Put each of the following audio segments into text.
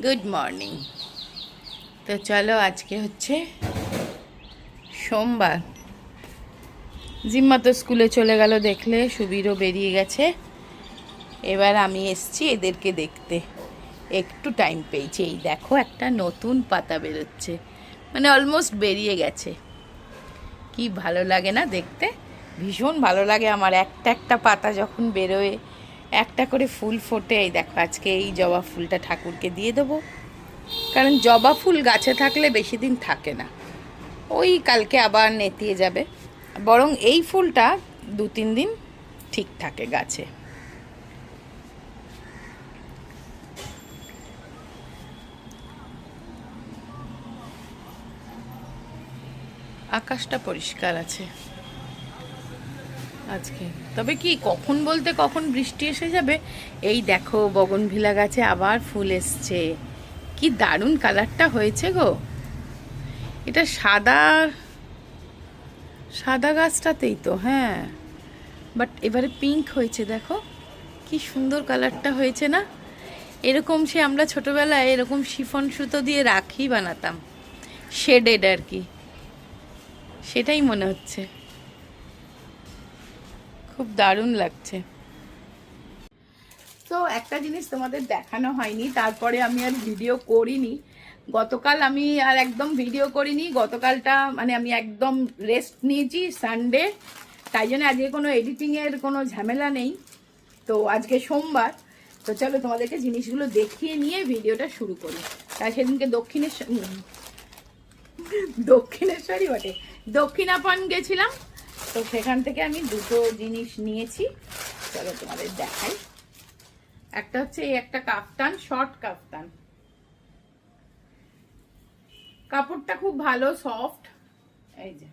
Good morning. তো চলো আজকে হচ্ছে সোমবার। জিম্মা তো স্কুলে চলে গেল দেখলে, সুবীরও বেরিয়ে গেছে। এবার আমি এসছি এদেরকে দেখতে। একটু টাইম পেয়েছি। এই দেখো, একটা নতুন পাতা বেরোচ্ছে। মানে অলমোস্ট বেরিয়ে গেছে। কি ভালো লাগে না দেখতে? ভীষণ ভালো লাগে আমার। একটা একটা পাতা যখন বেরোয়, একটা করে ফুল ফোটে। এই দেখো, আজকে এই জবা ফুলটা ঠাকুরকে দিয়ে দেবো। কারণ জবা ফুল গাছে থাকলে বেশি দিন থাকে না। ওই কালকে আবার নেতিয়ে যাবে। বরং এই ফুলটা দু তিন দিন ঠিক থাকে গাছে। আকাশটা পরিষ্কার আছে। আজকে। তবে কি কখন বলতে কখন বৃষ্টি এসে যাবে? এই দেখো, বগনভিলা গাছে আবার ফুল এসছে। কি দারুণ কালারটা হয়েছে গো। এটা সাদা সাদা গাছটাতেই তো হ্যাঁ। বাট এবারে পিঙ্ক হয়েছে, দেখো। কি সুন্দর কালারটা হয়েছে না? এরকম সে আমরা ছোটোবেলায় এরকম শিফন সুতো দিয়ে রাখি বানাতাম। শেডেড আর কি। সেটাই মনে হচ্ছে। খুব দারুণ লাগছে। তো একটা জিনিস তোমাদের দেখানো হয়নি, তারপরে আমি আর ভিডিও করিনি। গতকাল আমি আর একদম ভিডিও করিনি, গতকালটা মানে আমি একদম রেস্ট নিয়েছি সানডে তাই জন্য আজকে কোনো এডিটিংয়ের কোনো ঝামেলা নেই। তো আজকে সোমবার, তো চলো তোমাদেরকে জিনিসগুলো দেখিয়ে নিয়ে ভিডিওটা শুরু করি। তাই সেদিনকে দক্ষিণেশ্বর দক্ষিণেশ্বরই বটে। দক্ষিণাপন গেছিলাম, তো সেখান থেকে আমি দুটো জিনিস নিয়েছি। চলো তোমাদের দেখাই। একটা হচ্ছে এই একটা কাফতান শর্ট কাফতান। কাপড়টা খুব ভালো সফট এই যে।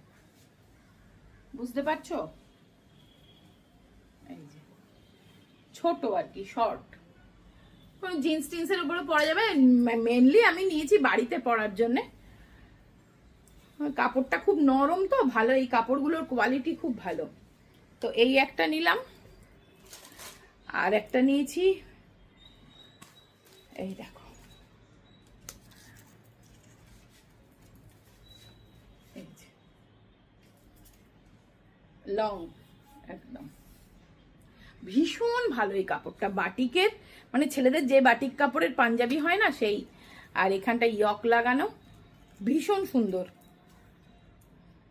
বুঝতে পারছ? ছোট আর কি শর্ট কোনো জিন্স টিন্সের উপরে পরা যাবে? মেনলি আমি নিয়েছি বাড়িতে পরার জন্যে। কাপড়টা খুব নরম তো, ভালো। এই কাপড়গুলোর কোয়ালিটি খুব ভালো। তো এই একটা নিলাম। আর একটা নিয়েছি এই দেখো। লং, একদম। ভীষণ ভালো এই কাপড়টা। বাটিকের মানে ছেলেদের যে বাটিক কাপড়ের পাঞ্জাবি হয় না সেই, আর এখানটা ইয়ক লাগানো, ভীষণ সুন্দর।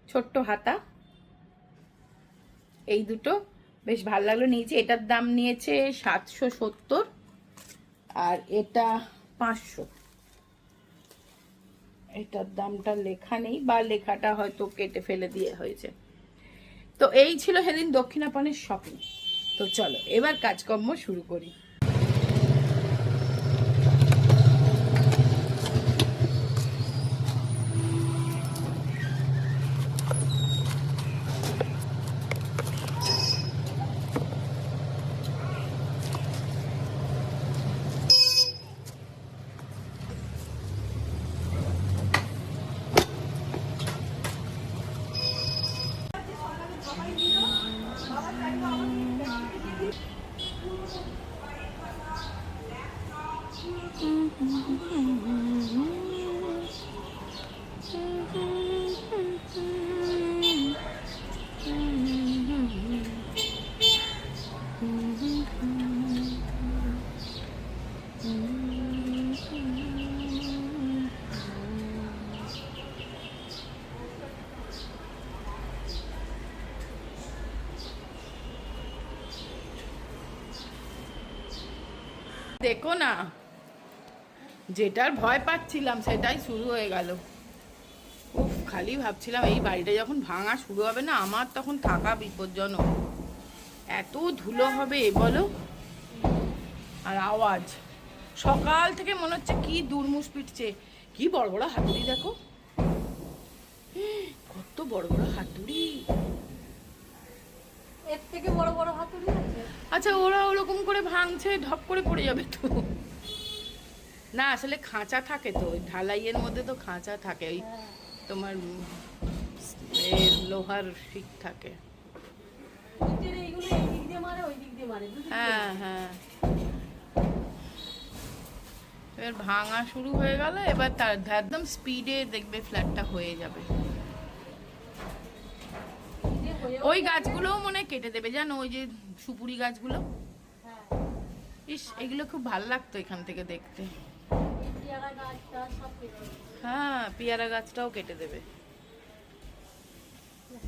ছোট্ট হাতা। এই দুটো, বেশ ভালো লাগল। নিয়েছে, এটার দাম নিয়েছে সাতশো সত্তর। আর এটা পাঁচশো। এটার দামটা লেখা নেই বা লেখাটা হয়তো কেটে ফেলে দিয়ে হয়েছে। তো এই ছিল সেদিন দক্ষিণাপনের শপিং তো চলো, এবার কাজকর্ম শুরু করি দেখো না যেটার ভয় পাচ্ছিলাম সেটাই শুরু হয়ে গেল। উফ খালি ভাবছিলাম এই বাড়িটা যখন ভাঙা শুরু হবে না আমার তখন থাকা বিপজ্জনক। এত ধুলো হবে এ বলো? আর আওয়াজ। সকাল থেকে মনে হচ্ছে কি দুর্মুষ পিটছে। কি বড় বড় হাতুড়ি দেখো। কত বড় বড় হাতুড়ি। এর থেকে বড় বড় হাতুড়ি আছে? আচ্ছা ওরা ওরকম করে ভাঙছে ঢপ করে পড়ে যাবে তো। না আসলে খাঁচা থাকে তো ওই ঢালাইয়ের মধ্যে তো খাঁচা থাকে ওই হ্যাঁ। তোমার লোহার শিক থাকে। হ্যাঁ হ্যাঁ। এবার ভাঙা শুরু হয়ে গেল এবার তার একদম স্পিডে দেখবে ফ্ল্যাটটা হয়ে যাবে। ওই গাছগুলোও মনে কেটে দেবে জানো ওই যে সুপুরি গাছগুলো? হ্যাঁ। ইস এগুলো খুব ভালো লাগতো এখান থেকে দেখতে। হ্যাঁ পেয়ারা গাছটাও কেটে দেবে।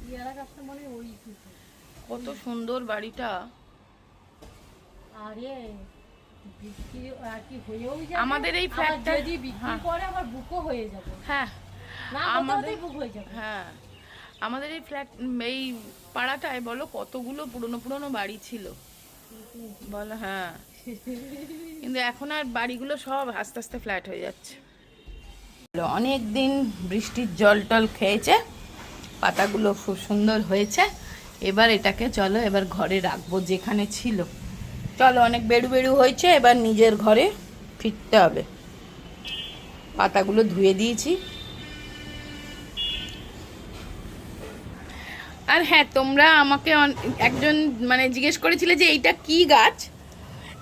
পেয়ারা গাছটা মানে ওই কত সুন্দর বাড়িটা। আরে বিক্রি আর কি হয়েও যাবে। আমাদের এই আবার ফ্ল্যাটটা- যদি বিক্রি। করে আবার বুকও হয়ে যাবে। হ্যাঁ। না আমাদের- আমাদের বুক হয়ে যাবে। হ্যাঁ। আমাদের এই ফ্ল্যাট এই পাড়াটায় বলো কতগুলো পুরনো পুরনো বাড়ি ছিল? বলো হ্যাঁ। কিন্তু এখন আর বাড়িগুলো সব আস্তে আস্তে ফ্ল্যাট হয়ে যাচ্ছে। অনেক দিন বৃষ্টির জল টল খেয়েছে, পাতাগুলো খুব সুন্দর হয়েছে। এবার এটাকে চলো এবার ঘরে রাখব যেখানে ছিল। চলো অনেক বেড়ু বেড়ু হয়েছে, এবার নিজের ঘরে ফিরতে হবে। পাতাগুলো ধুয়ে দিয়েছি। আর হ্যাঁ তোমরা আমাকে একজন মানে জিজ্ঞেস করেছিলে যে এইটা কি গাছ?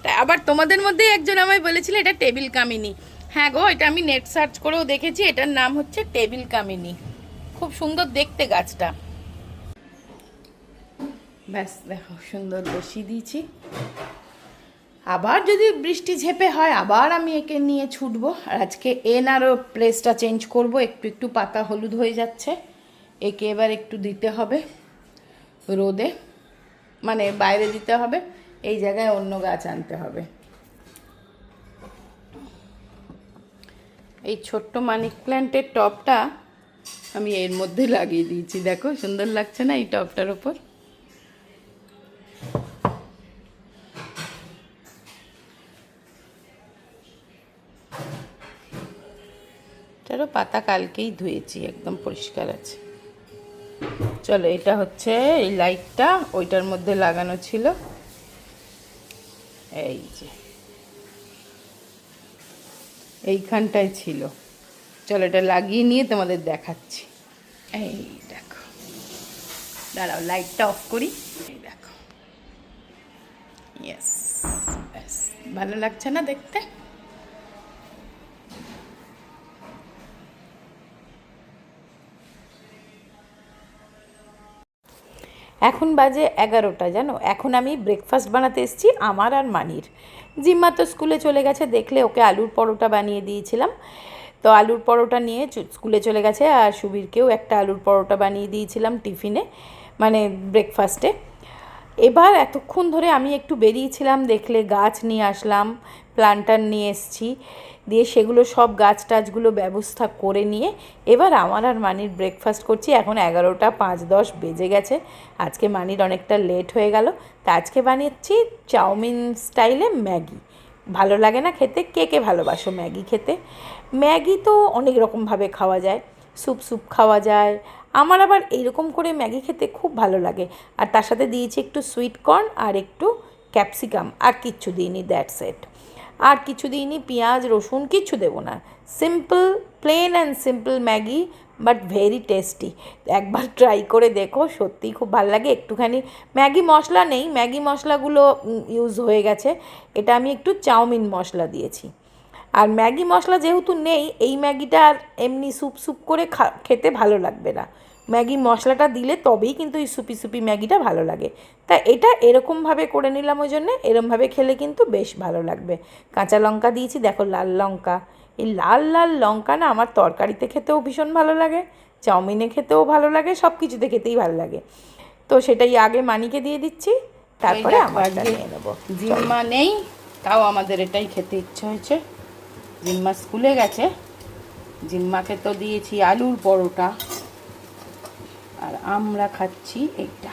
তা আবার তোমাদের মধ্যেই একজন আমায় বলেছিল, এটা টেবিল কামিনী। হ্যাঁ গো, এটা আমি নেট সার্চ করেও দেখেছি, এটার নাম হচ্ছে টেবিল কামিনী। খুব সুন্দর দেখতে গাছটা। ব্যাস, দেখো, সুন্দর বসিয়ে দিয়েছি। আবার যদি বৃষ্টি ঝেপে হয়, আবার আমি একে নিয়ে ছুটবো। আর আজকে এন আরও প্লেসটা চেঞ্জ করব, একটু একটু পাতা হলুদ হয়ে যাচ্ছে। একে এবার একটু দিতে হবে রোদে মানে বাইরে দিতে হবে। এই জায়গায় অন্য গাছ আনতে হবে। এই ছোট্ট মানিক প্ল্যান্টের টপটা আমি এর মধ্যে লাগিয়ে দিয়েছি। দেখো, সুন্দর লাগছে না এই টপটার ওপর? পাতা কালকেই ধুয়েছি, একদম পরিষ্কার আছে। চলো, এটা হচ্ছে এই লাইটটা, ওইটার মধ্যে লাগানো ছিল এই যে এইখানটায় ছিল। চলো এটা লাগিয়ে নিয়ে তোমাদের দেখাচ্ছি। এই দেখো। দাঁড়াও লাইটটা অফ করি। এই দেখো। ইয়েস ভালো লাগছে না দেখতে? বাজে এগারোটা, জানো? এখন আমি ব্রেকফাস্ট বানাতে এসেছি আমার আর মানির। জিম্মা তো স্কুলে চলে গেছে, দেখলে ওকে আলুর পরোটা বানিয়ে দিয়েছিলাম। তো আলুর পরোটা নিয়ে স্কুলে চলে গেছে আর সুবীরকেও একটা আলুর পরোটা বানিয়ে দিয়েছিলাম টিফিনে মানে ব্রেকফাস্টে এবার এতক্ষণ ধরে আমি একটু বেরিয়েছিলাম, দেখলে গাছ নিয়ে আসলাম প্লান্টার নিয়ে এসছি। দিয়ে সেগুলো সব গাছ টাছগুলো ব্যবস্থা করে নিয়ে এবার আমার আর মানির ব্রেকফাস্ট করছি। এখন এগারোটা পাঁচ দশ বেজে গেছে। আজকে মানির অনেকটা লেট হয়ে গেল। তা আজকে বানিয়েছি চাউমিন স্টাইলে ম্যাগি। ভালো লাগে না খেতে? কে কে ভালোবাসো ম্যাগি খেতে? ম্যাগি তো অনেক রকমভাবে খাওয়া যায়। স্যুপ স্যুপ খাওয়া যায়। আমার আবার এইরকম করে ম্যাগি খেতে খুব ভালো লাগে। আর তার সাথে দিয়েছি একটু সুইট কর্ন আর একটু ক্যাপসিকাম আর কিচ্ছু দিইনি দ্যাট সেট আর কিছু দিইনি পেঁয়াজ, রসুন কিচ্ছু দেবো না। Simple plain and simple Maggi but very tasty একবার ট্রাই করে দেখো, সত্যিই খুব ভালো লাগে। একটুখানি ম্যাগি মশলা নেই, ম্যাগি মশলাগুলো ইউজ হয়ে গেছে। এটা আমি একটু চাউমিন মশলা দিয়েছি। আর ম্যাগি মশলা যেহেতু নেই, এই ম্যাগিটা আর এমনি স্যুপ স্যুপ করে খেতে ভালো লাগবে না। ম্যাগি মশলাটা দিলে তবেই কিন্তু এই সুপি সুপি ম্যাগিটা ভালো লাগে। তা এটা এরকমভাবে করে নিলাম ওই জন্যে এরমভাবে খেলে কিন্তু বেশ ভালো লাগবে। কাঁচা লঙ্কা দিয়েছি দেখো লাল লঙ্কা। এই লাল লাল লঙ্কা না আমার তরকারিতে খেতেও ভীষণ ভালো লাগে চাউমিনে খেতেও ভালো লাগে সব কিছুতে খেতেই ভালো লাগে। তো সেটাই আগে মানিকে দিয়ে দিচ্ছি তারপরে আমারটা নিয়ে নেব। জিম্মা নেই তাও আমাদের এটাই খেতে ইচ্ছে হয়েছে। জিম্মা স্কুলে গেছে জিম্মাকে তো দিয়েছি আলুর পরোটা। আর আমরা খাচ্ছি এইটা।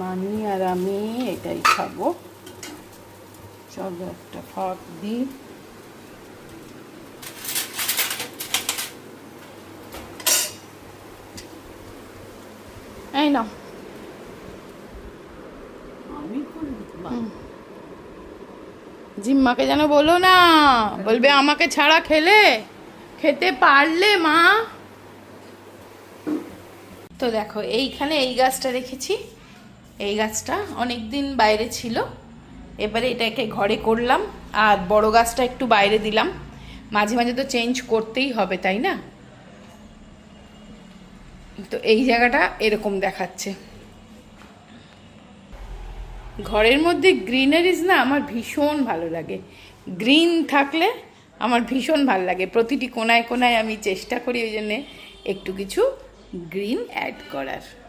মানি আর আমি এটাই খাব। চলো একটা ফাঁক দিই। জিম্মাকে যেন বলো না, বলবে আমাকে ছাড়া খেলে, খেতে পারলে মা। তো দেখো, এইখানে এই গাছটা রেখেছি। এই গাছটা অনেক দিন বাইরে ছিল। এবারে এটাকে ঘরে করলাম, আর বড় গাছটা একটু বাইরে দিলাম। মাঝে মাঝে তো চেঞ্জ করতেই হবে, তাই না? তো এই জায়গাটা এরকম দেখাচ্ছে। ঘরের মধ্যে গ্রিনারিজ না আমার ভীষণ ভালো লাগে। গ্রিন থাকলে আমার ভীষণ ভালো লাগে। প্রতিটি কোনায় কোনায় আমি চেষ্টা করি ওই জন্যে একটু কিছু গ্রিন অ্যাড করার।